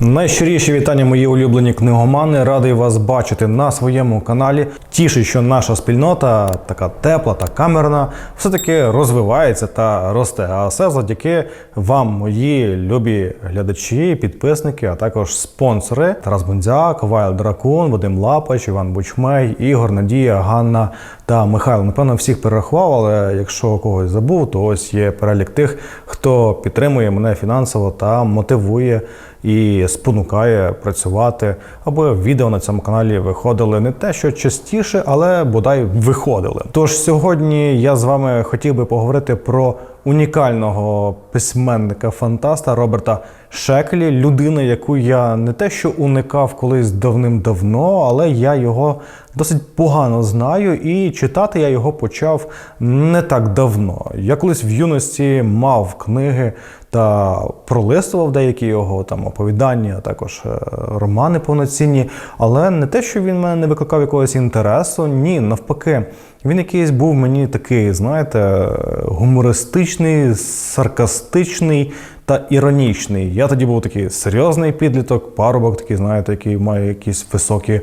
Найщиріші вітання, мої улюблені книгомани. Радий вас бачити на своєму каналі. Тішить, що наша спільнота така тепла та камерна, все-таки розвивається та росте. А все завдяки вам, мої любі глядачі, підписники, а також спонсори Тарас Бонзяк, Вайл Дракун, Вадим Лапач, Іван Бучмей, Ігор, Надія, Ганна та Михайло. Напевно, всіх перерахував, але якщо когось забув, то ось є перелік тих, хто підтримує мене фінансово та мотивує і спонукає працювати, аби відео на цьому каналі виходили не те, що частіше, але бодай виходили. Тож сьогодні я з вами хотів би поговорити про унікального письменника-фантаста Роберта Шеклі, людини, яку я не те, що уникав колись давним-давно, але я його досить погано знаю, і читати я його почав не так давно. Я колись в юності мав книги та пролистував деякі його там оповідання, також е, романи повноцінні. Але не те, що він мене не викликав якогось інтересу, ні, навпаки. Він якийсь був мені такий, знаєте, гумористичний, саркастичний та іронічний. Я тоді був такий серйозний підліток, парубок, такий, знаєте, який має якісь високі е,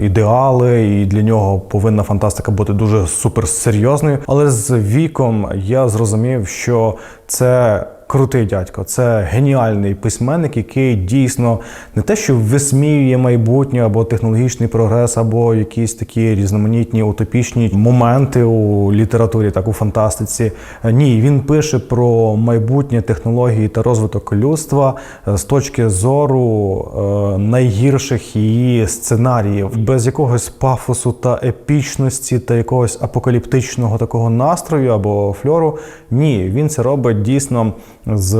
ідеали, і для нього повинна фантастика бути дуже суперсерйозною. Але з віком я зрозумів, що це крутий дядько, це геніальний письменник, який дійсно не те, що висміює майбутнє або технологічний прогрес, або якісь такі різноманітні утопічні моменти у літературі, так у фантастиці. Ні, він пише про майбутнє технології та розвиток людства з точки зору е, найгірших її сценаріїв, без якогось пафосу та епічності та якогось апокаліптичного такого настрою або фльору. Ні, він це робить дійсно з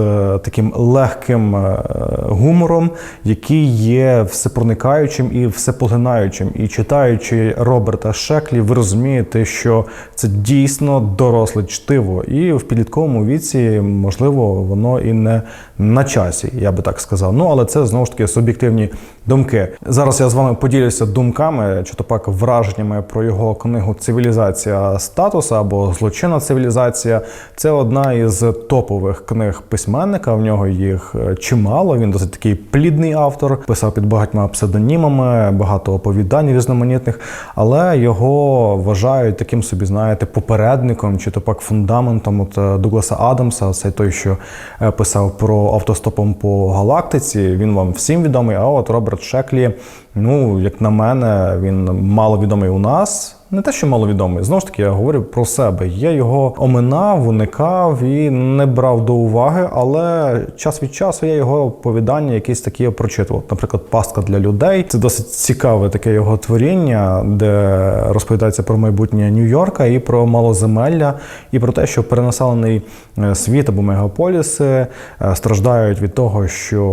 таким легким е, гумором, який є всепроникаючим і всепоглинаючим. І читаючи Роберта Шеклі, ви розумієте, що це дійсно доросле чтиво, і в підлітковому віці, можливо, воно і не на часі, я би так сказав. Ну але це знову ж таки суб'єктивні думки. Зараз я з вами поділюся думками, чи то пак враженнями про його книгу Цивілізація статуса або Злочинна цивілізація. Це одна із топових книг письменника. В нього їх е, чимало. Він досить такий плідний автор, писав під багатьма псевдонімами, багато оповідань різноманітних, але його вважають таким собі, знаєте, попередником чи то пак фундаментом от е, Дугласа Адамса. Це той, що е, писав про автостопом по галактиці. Він вам всім відомий. А от Роберт Шеклі, ну як на мене, він мало відомий у нас. Не те, що маловідомий, знову ж таки, я говорю про себе. Я його оминав, уникав і не брав до уваги, але час від часу я його оповідання якісь такі прочитував. Наприклад, пастка для людей. Це досить цікаве таке його творіння, де розповідається про майбутнє Нью-Йорка і про малоземелля, і про те, що перенаселений е, світ або мегаполіси е, страждають від того, що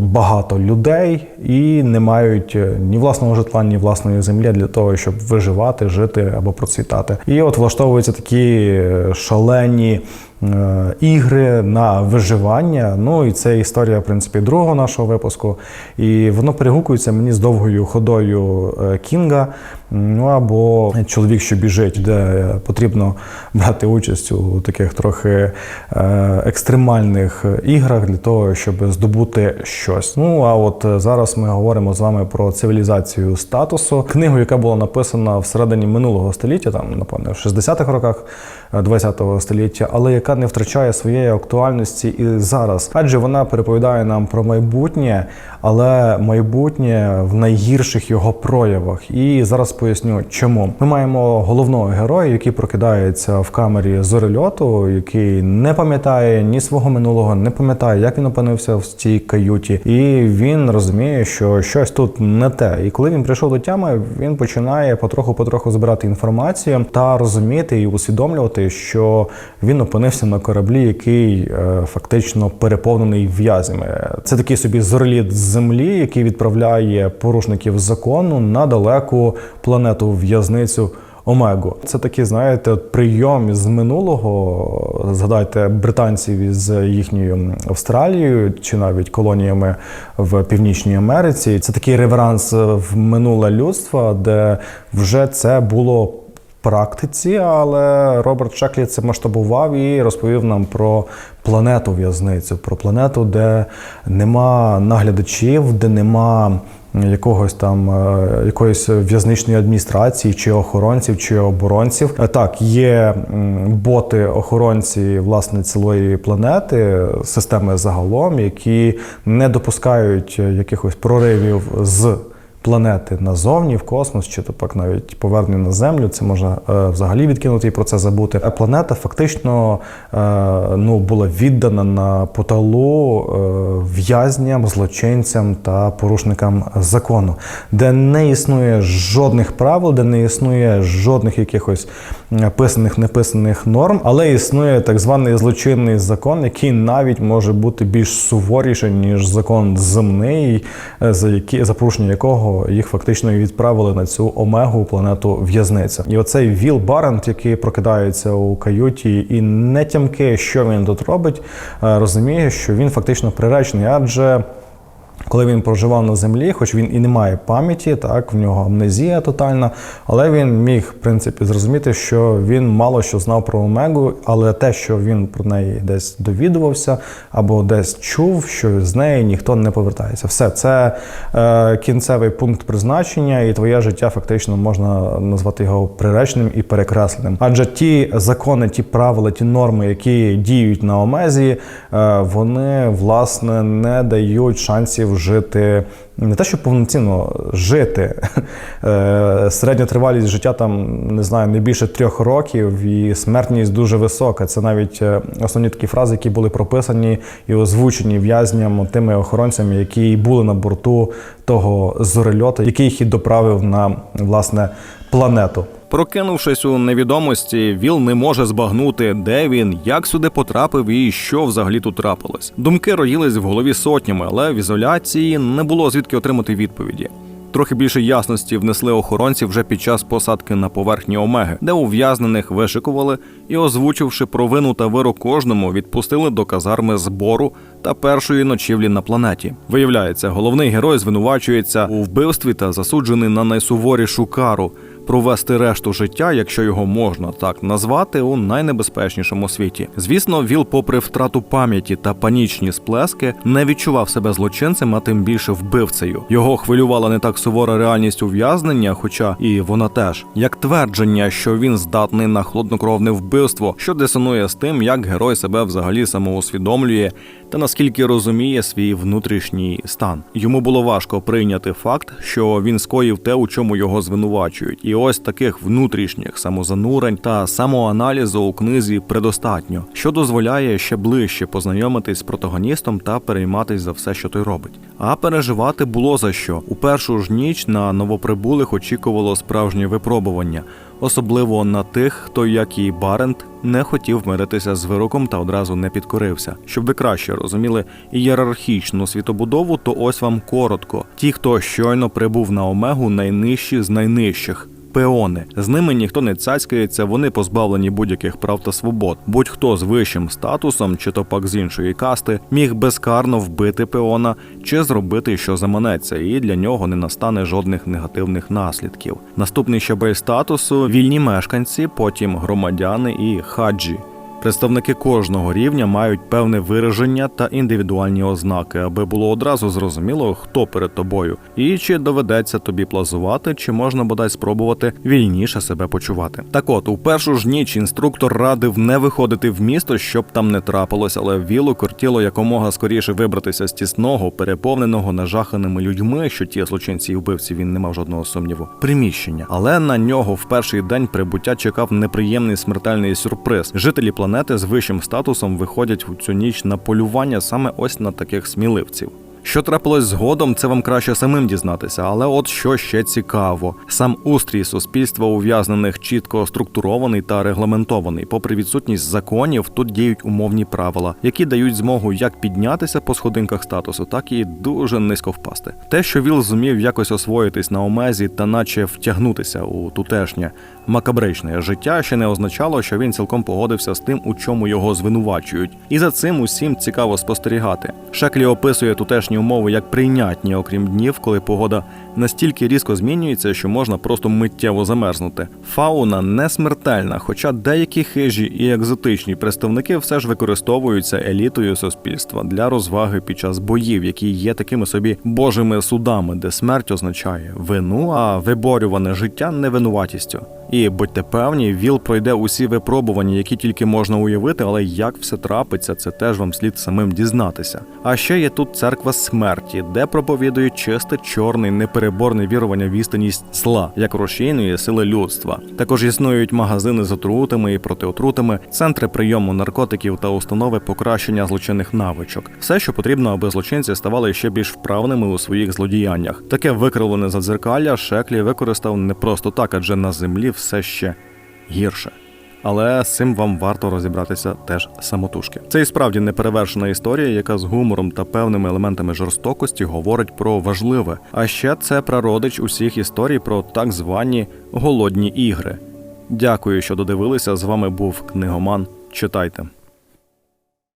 багато людей і не мають е, ні власного житла, ні власної землі для того, щоб виживати жити або процвітати. І от влаштовуються такі шалені. е, Ігри на виживання. Ну і це історія, в принципі, другого нашого випуску. І воно перегукується мені з довгою ходою е, Кінга. Ну або чоловік, що біжить, де потрібно брати участь у таких трохи е, екстремальних іграх для того, щоб здобути щось. Ну а от е, зараз ми говоримо з вами про цивілізацію статусу, книгу, яка була написана всередині минулого століття, там напевно в 60-х роках е, 20-го століття, але яка не втрачає своєї актуальності і зараз, адже вона переповідає нам про майбутнє, але майбутнє в найгірших його проявах. І зараз поясню, чому ми маємо головного героя, який прокидається в камері зорельоту, який не пам'ятає ні свого минулого, не пам'ятає, як він опинився в цій каюті, і він розуміє, що щось тут не те. І коли він прийшов до тями, він починає потроху-потроху збирати інформацію та розуміти і усвідомлювати, що він опинився на кораблі, який е, фактично переповнений в'язнями. Це такий собі зореліт землі, який відправляє порушників закону на далеку планету в'язницю. Омегу. Це такий, знаєте, прийом з минулого. Згадайте британців із їхньою Австралією чи навіть колоніями в Північній Америці. Це такий реверанс в минуле людство, де вже це було практиці, але Роберт Шеклі це масштабував і розповів нам про планету в'язницю, про планету, де нема наглядачів, де нема якогось там е, якоїсь в'язничної адміністрації, чи охоронців, чи оборонців. Е, Так, є боти охоронці власне цілої планети, системи загалом, які не допускають е, якихось проривів з. Планети назовні в космос, чи то пак навіть повернення на землю, це можна е, взагалі відкинути і про це забути. А планета фактично е, ну була віддана на поталу е, в'язням, злочинцям та порушникам закону, де не існує жодних правил, де не існує жодних якихось е, писаних, неписаних норм, але існує так званий злочинний закон, який навіть може бути більш суворіший, ніж закон земний, е, за які за порушення якого їх фактично відправили на цю омегу планету в'язниця. І оцей Віл Барент, який прокидається у каюті, і не тямки, що він тут робить, е, розуміє, що він фактично приречений, адже. Коли він проживав на землі, хоч він і не має пам'яті, так в нього амнезія тотальна, але він міг в принципі зрозуміти, що він мало що знав про Омегу, але те, що він про неї десь довідувався або десь чув, що з неї ніхто не повертається. Все це е, кінцевий пункт призначення, і твоє життя фактично можна назвати його приреченим і перекресленим. Адже ті закони, ті правила, ті норми, які діють на Омезі, е, вони власне не дають шансів жити. Не те, що повноцінно жити. Е, Середня тривалість життя там не знаю, не більше трьох років, і смертність дуже висока. Це навіть е, основні такі фрази, які були прописані і озвучені в'язням тими охоронцями, які були на борту того зорельота, який їх і доправив на власне планету. Прокинувшись у невідомості, Віл не може збагнути, де він, як сюди потрапив і що взагалі тут трапилось. Думки роїлись в голові сотнями, але в ізоляції не було звідки отримати відповіді. Трохи більше ясності внесли охоронці вже під час посадки на поверхні Омеги, де ув'язнених вишикували і, озвучивши провину та вирок кожному, відпустили до казарми збору та першої ночівлі на планеті. Виявляється, головний герой звинувачується у вбивстві та засуджений на найсуворішу кару провести решту життя, якщо його можна так назвати, у найнебезпечнішому світі. Звісно, Віл, попри втрату пам'яті та панічні сплески, не відчував себе злочинцем, а тим більше вбивцею. Його хвилювала не так сувора реальність ув'язнення, хоча і вона теж, як твердження, що він здатний на хладнокровне вбивство, що дисонує з тим, як герой себе взагалі самоусвідомлює та наскільки розуміє свій внутрішній стан. Йому було важко прийняти факт, що він скоїв те, у чому його звинувачують, і ось таких внутрішніх самозанурень та самоаналізу у книзі предостатньо, що дозволяє ще ближче познайомитись з протагоністом та перейматись за все, що той робить. А переживати було за що у першу ж ніч на новоприбулих очікувало справжнє випробування. Особливо на тих, хто, як і Барент, не хотів миритися з вироком та одразу не підкорився. Щоб ви краще розуміли ієрархічну світобудову, то ось вам коротко: ті, хто щойно прибув на омегу, найнижчі з найнижчих. Пеони з ними ніхто не цацькається, вони позбавлені будь-яких прав та свобод. Будь-хто з вищим статусом, чи то пак з іншої касти, міг безкарно вбити пеона чи зробити, що заманеться, і для нього не настане жодних негативних наслідків. Наступний щабель статусу вільні мешканці, потім громадяни і хаджі. Представники кожного рівня мають певне вираження та індивідуальні ознаки, аби було одразу зрозуміло, хто перед тобою, і чи доведеться тобі плазувати, чи можна бодай спробувати вільніше себе почувати. Так от, у першу ж ніч інструктор радив не виходити в місто, щоб там не трапилось, але вілу кортіло якомога скоріше вибратися з тісного, переповненого нажаханими людьми, що ті злочинці і вбивці він не мав жодного сумніву. Приміщення, але на нього в перший день прибуття чекав неприємний смертельний сюрприз. Жителі планети з вищим статусом виходять у цю ніч на полювання саме ось на таких сміливців. Що трапилось згодом, це вам краще самим дізнатися, але от що ще цікаво: сам устрій суспільства ув'язнених чітко структурований та регламентований. Попри відсутність законів, тут діють умовні правила, які дають змогу як піднятися по сходинках статусу, так і дуже низько впасти. Те, що Віл зумів якось освоїтись на омезі та наче втягнутися у тутешнє макабричне життя, ще не означало, що він цілком погодився з тим, у чому його звинувачують. І за цим усім цікаво спостерігати. Шеклі описує тутешні умови як прийнятні, окрім днів, коли погода настільки різко змінюється, що можна просто миттєво замерзнути. Фауна не смертельна, хоча деякі хижі і екзотичні представники все ж використовуються елітою суспільства для розваги під час боїв, які є такими собі божими судами, де смерть означає вину, а виборюване життя невинуватістю. І будьте певні, ВІЛ пройде усі випробування, які тільки можна уявити, але як все трапиться, це теж вам слід самим дізнатися. А ще є тут церква смерті, де проповідують чисте, чорне, непереборне вірування в істинність зла, як рушійної сили людства. Також існують магазини з отрутами і протиотрутами, центри прийому наркотиків та установи покращення злочинних навичок. Все, що потрібно, аби злочинці ставали ще більш вправними у своїх злодіяннях. Таке викривлене задзеркалля Шеклі використав не просто так, адже на землі все ще гірше. Але з цим вам варто розібратися теж самотужки. Це і справді неперевершена історія, яка з гумором та певними елементами жорстокості говорить про важливе. А ще це прародич усіх історій про так звані голодні ігри. Дякую, що додивилися. З вами був книгоман. Читайте.